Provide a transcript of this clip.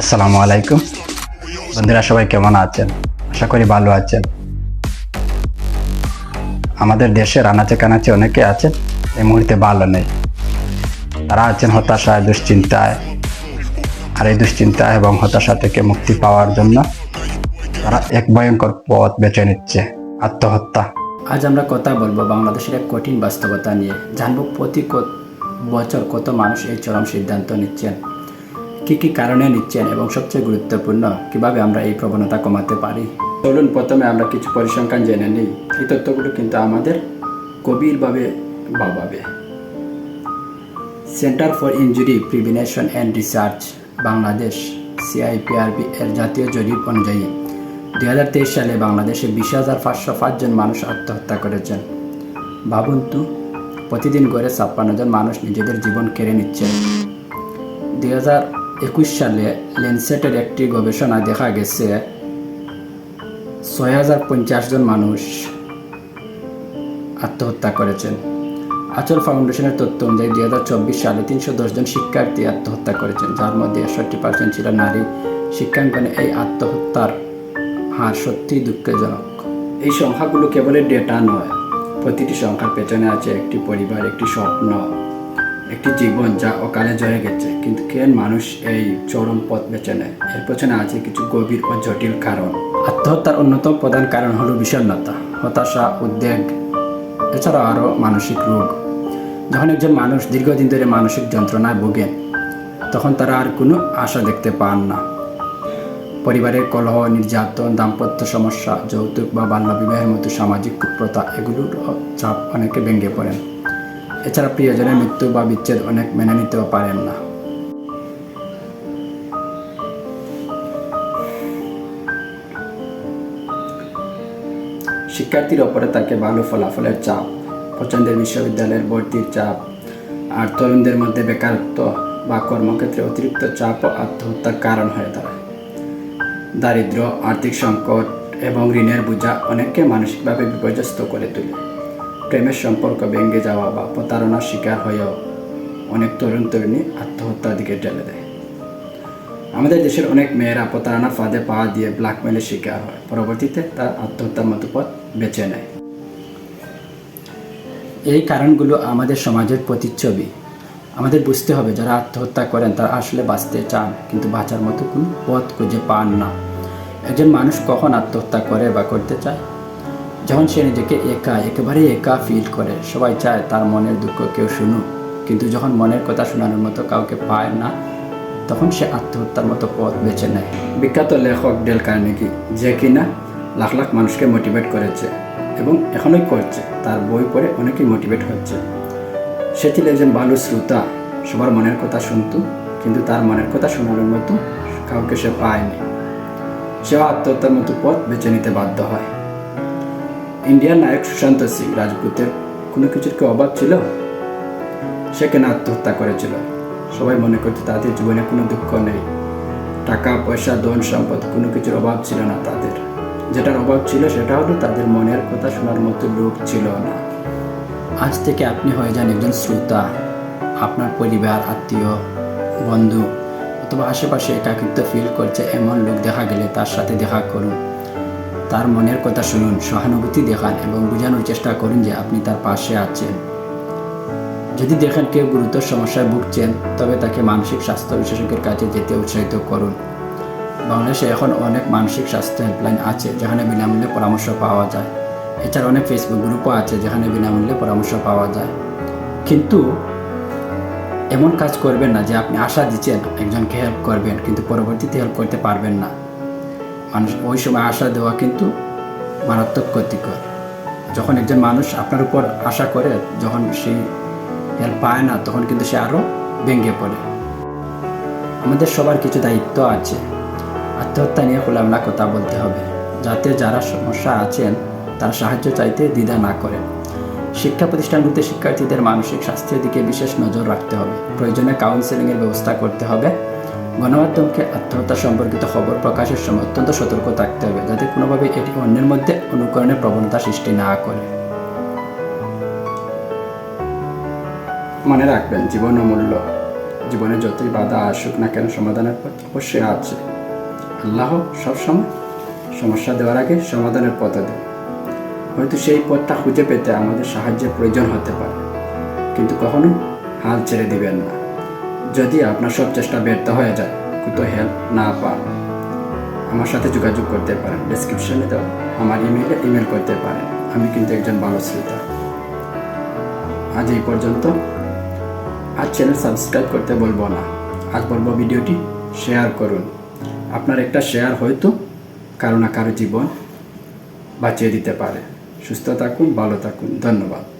আসসালামু আলাইকুম। বন্ধুরা, সবাই কেমন আছেন? আশা করি ভালো আছেন। আমাদের দেশের আনাচে কানাচে অনেকে আছেন, এই মুহূর্তে ভালো নেই। তারা আছেন হতাশায়, দুশ্চিন্তায়। আর এই দুশ্চিন্তা এবং হতাশা থেকে মুক্তি পাওয়ার জন্য তারা এক ভয়ঙ্কর পথ বেছে নিচ্ছে, আত্মহত্যা। আজ আমরা কথা বলব বাংলাদেশের এক কঠিন বাস্তবতা নিয়ে। জানব প্রতি বছর কত মানুষ এই চরম সিদ্ধান্ত নিচ্ছেন। কি কি কারণে নিচ্ছেন এবং সবচেয়ে গুরুত্বপূর্ণ, কীভাবে আমরা এই প্রবণতা কমাতে পারি? চলুন প্রথমে আমরা কিছু পরিসংখ্যান জেনে নিই। এই তথ্যগুলো কিন্তু আমাদের গভীরভাবে ভাবাবে। Centre for injury prevention and research, Bangladesh CIPRB এর জাতীয় জরিপ অনুযায়ী হাজার তেইশ সালে বাংলাদেশে বিশ হাজার পাঁচশো পাঁচজন মানুষ আত্মহত্যা করেছেন। ভাবুন তো, প্রতিদিন গড়ে ছাপ্পান্ন জন মানুষ নিজেদের জীবন কেড়ে নিচ্ছেন দুই হাজার একুশ সালে লেন্সেটের একটি গবেষণায় দেখা গেছে, ছয় হাজার পঞ্চাশ জন মানুষ আত্মহত্যা করেছেন। আচল ফাউন্ডেশনের তথ্য অনুযায়ী দুই হাজার চব্বিশ সালে তিনশো দশ জন শিক্ষার্থী আত্মহত্যা করেছেন, যার মধ্যে একষট্টি পার্সেন্ট ছিল নারী। শিক্ষাঙ্গনে এই আত্মহত্যার হার সত্যিই দুঃখজনক। এই সংখ্যাগুলো কেবলই ডেটা নয়, প্রতিটি সংখ্যার পেছনে আছে একটি পরিবার, একটি স্বপ্ন। একটি জীবন যা অকালে জয়ে গেছে। কিন্তু কেন মানুষ এই চরম পথ বেছে নেয়? এর পেছনে আছে কিছু গভীর ও জটিল কারণ। আত্মহত্যার অন্যতম প্রধান কারণ হলো বিষণ্ণতা, হতাশা, উদ্বেগ এছাড়া আরও মানসিক রোগ। যখন একজন মানুষ দীর্ঘদিন ধরে মানসিক যন্ত্রণায় ভোগেন, তখন তারা আর কোনো আশা দেখতে পান না। পরিবারের কলহ, নির্যাতন, দাম্পত্য সমস্যা, যৌতুক বা বাল্যবিবাহের মতো সামাজিক কুপ্রথা, এগুলোর চাপ অনেকে ভেঙে পড়েন। এছাড়া প্রিয়জনের মৃত্যু বা বিচ্ছেদ অনেক মেনে নিতেও পারেন না। শিক্ষার্থীর ওপরে থাকে ভালো ফলাফলের চাপ পছন্দের বিশ্ববিদ্যালয়ের ভর্তির চাপ, আর তরুণদের মধ্যে বেকারত্ব বা কর্মক্ষেত্রে অতিরিক্ত চাপ ও আত্মহত্যার কারণ হয়ে দাঁড়ায়। দারিদ্র আর্থিক সংকট এবং ঋণের বোঝা অনেককে মানসিকভাবে বিপর্যস্ত করে তোলে। প্রেমের সম্পর্ক ভেঙে যাওয়া বা প্রতারণার শিকার হয়েও অনেক তরুণ তরুণী আত্মহত্যার দিকে ঠেলে দেয়। আমাদের দেশের অনেক মেয়েরা প্রতারণার ফাঁদে পা দিয়ে ব্ল্যাকমেলের শিকার হয়। পরবর্তীতে তার আত্মহত্যার মতো পথ বেছে নেয়। এই কারণগুলো আমাদের সমাজের প্রতিচ্ছবি। আমাদের বুঝতে হবে যারা আত্মহত্যা করেন তারা আসলে বাঁচতে চান, কিন্তু বাঁচার মতো কোনো পথ খুঁজে পান না। একজন মানুষ কখন আত্মহত্যা করে বা করতে চায়? যখন সে নিজেকে একা একেবারে একা ফিল করে, সবাই চায় তার মনের দুঃখ কেউ শুনুক। কিন্তু যখন মনের কথা শোনানোর মতো কাউকে পায় না, তখন সে আত্মহত্যার মতো পথ বেছে নেয়। বিখ্যাত লেখক ডেল কার্নেগি, যে কিনা লাখ লাখ মানুষকে মোটিভেট করেছে এবং এখনোই করছে, তার বই পড়ে অনেকেই মোটিভেট হচ্ছে। সে ছিল একজন ভালো শ্রোতা, সবার মনের কথা শুনতো, কিন্তু তার মনের কথা শোনানোর মতো কাউকে সে পায়নি। সেও আত্মহত্যার মতো পথ বেছে নিতে বাধ্য হয়। ইন্ডিয়ান নায়ক সুশান্ত সিং রাজপুতের কোনো কিছুর কি অভাব ছিল? সে কেন আত্মহত্যা করেছিল? সবাই মনে করতো তাদের জীবনে কোনো দুঃখ নেই। টাকা, পয়সা, ধন, সম্পদ, কোনো কিছুর অভাব ছিল না তাদের। যেটার অভাব ছিল সেটা হলো তাদের মনের কথা শোনার মতো লোক ছিল না। আজ থেকে আপনি হয়ে যান একজন শ্রোতা। আপনার পরিবার, আত্মীয়, বন্ধু অথবা আশেপাশে একাকিত্ব ফিল করছে এমন লোক দেখা গেলে তার সাথে দেখা করুন। তার মনের কথা শুনুন, সহানুভূতি দেখান এবং বোঝানোর চেষ্টা করুন যে আপনি তার পাশে আছেন। যদি দেখেন কেউ গুরুতর সমস্যায় ভুগছেন, তবে তাকে মানসিক স্বাস্থ্য বিশেষজ্ঞের কাছে যেতে উৎসাহিত করুন। বাংলাদেশে এখন অনেক মানসিক স্বাস্থ্য হেল্পলাইন আছে যেখানে বিনামূল্যে পরামর্শ পাওয়া যায়। এছাড়া অনেক ফেসবুক গ্রুপও আছে যেখানে বিনামূল্যে পরামর্শ পাওয়া যায়। কিন্তু এমন কাজ করবেন না যে আপনি আশা দিচ্ছেন, একজনকে হেল্প করবেন, কিন্তু পরবর্তীতে হেল্প করতে পারবেন না। মানুষ ওই সময় আশা দেওয়া কিন্তু মারাত্মক ক্ষতিকর। যখন একজন মানুষ আপনার উপর আশা করে, যখন সেই হেল্প পায় না, তখন কিন্তু সে আরও ভেঙে পড়ে। আমাদের সবার কিছু দায়িত্ব আছে। আত্মহত্যা নিয়ে খোলামেলা কথা বলতে হবে। যাতে যারা সমস্যা আছেন, তারা সাহায্য চাইতে দ্বিধা না করেন। শিক্ষা প্রতিষ্ঠানগুলিতে শিক্ষার্থীদের মানসিক স্বাস্থ্যের দিকে বিশেষ নজর রাখতে হবে। প্রয়োজনে কাউন্সেলিংয়ের ব্যবস্থা করতে হবে। গণমাধ্যমকে আত্মহত্যা সম্পর্কিত খবর প্রকাশের সময় অত্যন্ত সতর্ক থাকতে হবে, যাতে কোনোভাবে এটি অন্যের মধ্যে অনুকরণের প্রবণতা সৃষ্টি না করে। মনে রাখবেন, জীবন অমূল্য। জীবনে যতই বাধা আসুক না কেন সমাধানের পথ অবশ্যই আছে। আল্লাহ সবসময় সমস্যা দেওয়ার আগে সমাধানের পথ দেয় হয়তো সেই পথটা খুঁজে পেতে আমাদের সাহায্যের প্রয়োজন হতে পারে, কিন্তু কখনো হাল ছেড়ে দিবেন না। যদি আপনার সব চেষ্টা ব্যর্থ হয়ে যায় কোথাও হেল্প না পান, আমার সাথে যোগাযোগ করতে পারেন। ডেসক্রিপশনে দেওয়া আমার ইমেলে ইমেল করতে পারেন। আমি কিন্তু একজন ভালো শ্রোতা। আজ এই পর্যন্ত। আজ চ্যানেল সাবস্ক্রাইব করতে বলব না। আজ বলব ভিডিওটি শেয়ার করুন। আপনার একটা শেয়ার হয়তো কারও না কারও জীবন বাঁচিয়ে দিতে পারে। সুস্থ থাকুন, ভালো থাকুন। ধন্যবাদ।